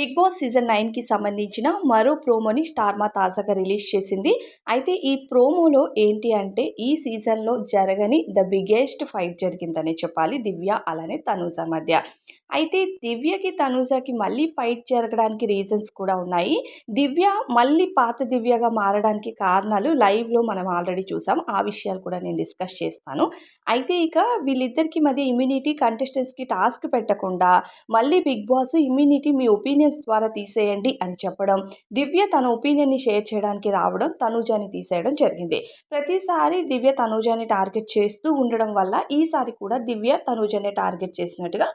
Big boss season నైన్కి సంబంధించిన మరో ప్రోమోని స్టార్మా తాజాగా రిలీజ్ చేసింది. అయితే ఈ ప్రోమోలో ఏంటి అంటే ఈ సీజన్లో జరగని ద బిగ్గెస్ట్ ఫైట్ జరిగిందనే చెప్పాలి దివ్య అలానే తనూజ మధ్య. అయితే దివ్యకి తనూజకి మళ్ళీ ఫైట్ జరగడానికి రీజన్స్ కూడా ఉన్నాయి. దివ్య మళ్ళీ పాత దివ్యగా మారడానికి కారణాలు లైవ్లో మనం ఆల్రెడీ చూసాం. ఆ విషయాలు కూడా నేను డిస్కస్ చేస్తాను. అయితే ఇక వీళ్ళిద్దరికి మధ్య ఇమ్యూనిటీ కంటెస్టెంట్స్కి టాస్క్ పెట్టకుండా మళ్ళీ బిగ్ బాస్ ఇమ్యూనిటీ మీ ఒపీనియన్స్ ద్వారా తీసేయండి అని చెప్పడం. దివ్య తన ఒపీనియన్ని షేర్ చేయడానికి రావడం తనూజాని తీసేయడం జరిగింది. ప్రతిసారి దివ్య తనూజాని టార్గెట్ చేస్తూ ఉండడం వల్ల ఈసారి కూడా దివ్య తనూజాని టార్గెట్ చేసినట్టుగా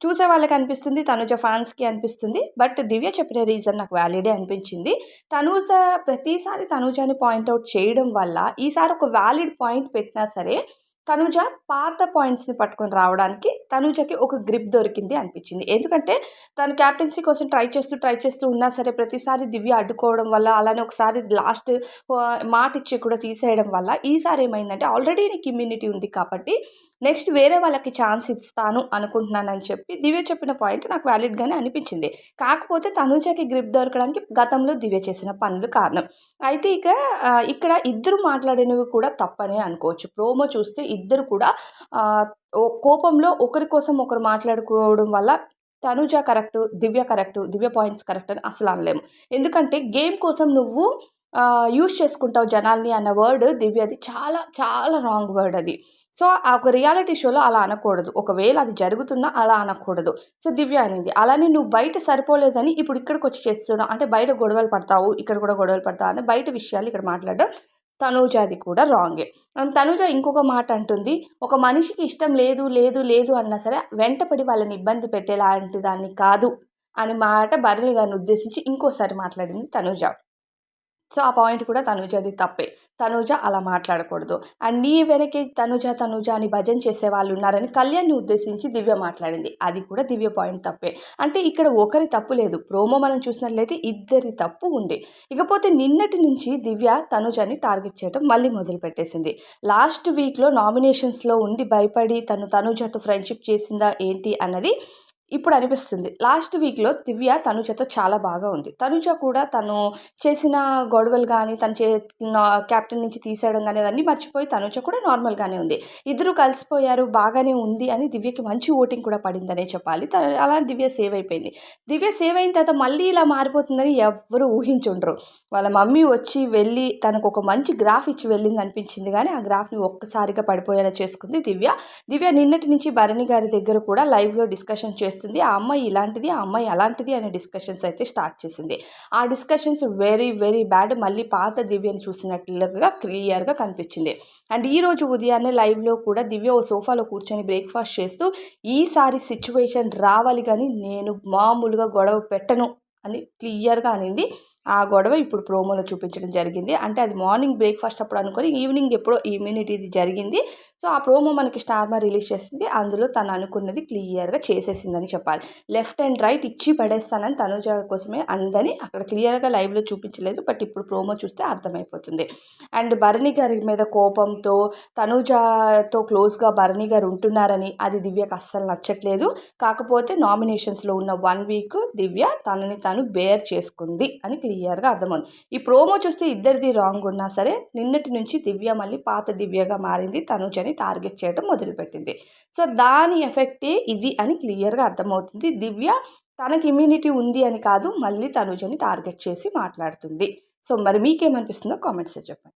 చూసే వాళ్ళకి అనిపిస్తుంది తనుజ ఫ్యాన్స్కి అనిపిస్తుంది. బట్ దివ్య చెప్పిన రీజన్ నాకు వ్యాలిడే అనిపించింది. తనూజ ప్రతిసారి తనూజాని పాయింట్అవుట్ చేయడం వల్ల ఈసారి ఒక వ్యాలిడ్ పాయింట్ పెట్టినా సరే తనుజ పాత పాయింట్స్ని పట్టుకొని రావడానికి తనుజకి ఒక గ్రిప్ దొరికింది అనిపించింది. ఎందుకంటే తను క్యాప్టెన్సీ కోసం ట్రై చేస్తూ ట్రై చేస్తూ ఉన్నా సరే ప్రతిసారి దివ్య అడ్డుకోవడం వల్ల అలానే ఒకసారి లాస్ట్ మాట ఇచ్చి కూడా తీసేయడం వల్ల ఈసారి ఏమైందంటే ఆల్రెడీ నీకు ఇమ్యూనిటీ ఉంది కాబట్టి నెక్స్ట్ వేరే వాళ్ళకి ఛాన్స్ ఇస్తాను అనుకుంటున్నానని చెప్పి దివ్య చెప్పిన పాయింట్ నాకు వ్యాలిడ్గానే అనిపించింది. కాకపోతే తనుజకి గ్రిప్ దొరకడానికి గతంలో దివ్య చేసిన పనులు కారణం. అయితే ఇక ఇక్కడ ఇద్దరు మాట్లాడినవి కూడా తప్పనే అనుకోవచ్చు. ప్రోమో చూస్తే ఇద్దరు కూడా కోపంలో ఒకరి కోసం ఒకరు మాట్లాడుకోవడం వల్ల Tanuja correct Divya correct Divya points correct అని అసలు అనలేము. ఎందుకంటే గేమ్ కోసం నువ్వు యూజ్ చేసుకుంటావు జనాల్ని అన్న వర్డ్ దివ్యది చాలా చాలా రాంగ్ వర్డ్ అది. సో ఆ ఒక రియాలిటీ షోలో అలా అనకూడదు. ఒకవేళ అది జరుగుతున్నా అలా అనకూడదు. సో దివ్య అనింది అలానే నువ్వు బయట సరిపోలేదని ఇప్పుడు ఇక్కడికి వచ్చి చేస్తున్నావు. అంటే బయట గొడవలు పడతావు ఇక్కడ కూడా గొడవలు పడతావు అని బయట విషయాలు ఇక్కడ మాట్లాడడం తనూజాది కూడా రాంగే తనూజ ఇంకొక మాట అంటుంది ఒక మనిషికి ఇష్టం లేదు లేదు లేదు అన్నా సరే వెంటపడి వాళ్ళని ఇబ్బంది పెట్టేలాంటి దాన్ని కాదు అని మాట భరణి గారిని ఉద్దేశించి ఇంకోసారి మాట్లాడింది తనూజ. సో ఆ పాయింట్ కూడా తనుజది తప్పే. తనుజ అలా మాట్లాడకూడదు. అండ్ నీ వెనకే తనుజ తనుజ అని భజన చేసే వాళ్ళు ఉన్నారని కళ్యాణ్ని ఉద్దేశించి దివ్య మాట్లాడింది. అది కూడా దివ్య పాయింట్ తప్పే. అంటే ఇక్కడ ఒకరి తప్పు లేదు. ప్రోమో మనం చూసినట్లయితే ఇద్దరి తప్పు ఉంది. ఇకపోతే నిన్నటి నుంచి దివ్య తనుజని టార్గెట్ చేయడం మళ్ళీ మొదలు పెట్టేసింది. లాస్ట్ వీక్లో నామినేషన్స్లో ఉండి భయపడి తను తనుజతో ఫ్రెండ్షిప్ చేసిందా ఏంటి అన్నది ఇప్పుడు అనిపిస్తుంది లాస్ట్ వీక్లో దివ్య తనుజతో చాలా బాగా ఉంది. తనుజ కూడా తను చేసిన గొడవలు కానీ తను చే క్యాప్టెన్ నుంచి తీసేయడం కానీ అన్నీ మర్చిపోయి తనుజ కూడా నార్మల్గానే ఉంది. ఇద్దరు కలిసిపోయారు బాగానే ఉంది అని దివ్యకి మంచి ఓటింగ్ కూడా పడిందనే చెప్పాలి. అలా దివ్య సేవ్ అయిపోయింది. దివ్య సేవ్ అయిన తర్వాత మళ్ళీ ఇలా మారిపోతుందని ఎవరు ఊహించుండ్రు. వాళ్ళ మమ్మీ వచ్చి వెళ్ళి తనకు ఒక మంచి గ్రాఫ్ ఇచ్చి వెళ్ళింది అనిపించింది కానీ ఆ గ్రాఫ్ని ఒక్కసారిగా పడిపోయేలా చేసుకుంది దివ్య. దివ్య నిన్నటి నుంచి భరణి గారి దగ్గర కూడా లైవ్లో డిస్కషన్ చేస్తూ చేస్తుంది. ఆ అమ్మాయి ఇలాంటిది ఆ అమ్మాయి అలాంటిది అనే డిస్కషన్స్ అయితే స్టార్ట్ చేసింది. ఆ డిస్కషన్స్ వెరీ వెరీ బ్యాడ్ మళ్ళీ పాత దివ్యని చూసినట్లుగా క్లియర్గా కనిపించింది. అండ్ ఈరోజు ఉదయాన్నే లైవ్లో కూడా దివ్య ఓ సోఫాలో కూర్చొని బ్రేక్ఫాస్ట్ చేస్తూ ఈసారి సిచ్యువేషన్ రావాలి కానీ నేను మామూలుగా గొడవ పెట్టను అని క్లియర్గా అనింది. ఆ గొడవ ఇప్పుడు ప్రోమోలో చూపించడం జరిగింది. అంటే అది మార్నింగ్ బ్రేక్ఫాస్ట్ అప్పుడు అనుకొని ఈవినింగ్ ఎప్పుడో ఈమ్యూనిటీ ఇది జరిగింది. సో ఆ ప్రోమో మనకి స్టార్మా రిలీజ్ చేసింది. అందులో తను అనుకున్నది క్లియర్గా చేసేసిందని చెప్పాలి. లెఫ్ట్ అండ్ రైట్ ఇచ్చి పడేస్తానని తనుజ కోసమే అందని అక్కడ క్లియర్గా లైవ్లో చూపించలేదు. బట్ ఇప్పుడు ప్రోమో చూస్తే అర్థమైపోతుంది. అండ్ భరణి గారి మీద కోపంతో తనుజతో క్లోజ్గా భరణి గారు ఉంటున్నారని అది దివ్యకు అస్సలు నచ్చట్లేదు. కాకపోతే నామినేషన్స్లో ఉన్న వన్ వీక్ దివ్య తనని తను బేర్ చేసుకుంది అని క్లియర్ క్లియర్గా అర్థమవుతుంది. ఈ ప్రోమో చూస్తే ఇద్దరిది రాంగ్ ఉన్నా సరే నిన్నటి నుంచి దివ్య మళ్ళీ పాత దివ్యగా మారింది. తనుజని టార్గెట్ చేయడం మొదలుపెట్టింది. సో దాని ఎఫెక్టే ఇది అని క్లియర్గా అర్థమవుతుంది. దివ్య తనకి ఇమ్యూనిటీ ఉంది అని కాదు మళ్ళీ తనుజని టార్గెట్ చేసి మాట్లాడుతుంది. సో మరి మీకేమనిపిస్తుందో కామెంట్స్లో చెప్పండి.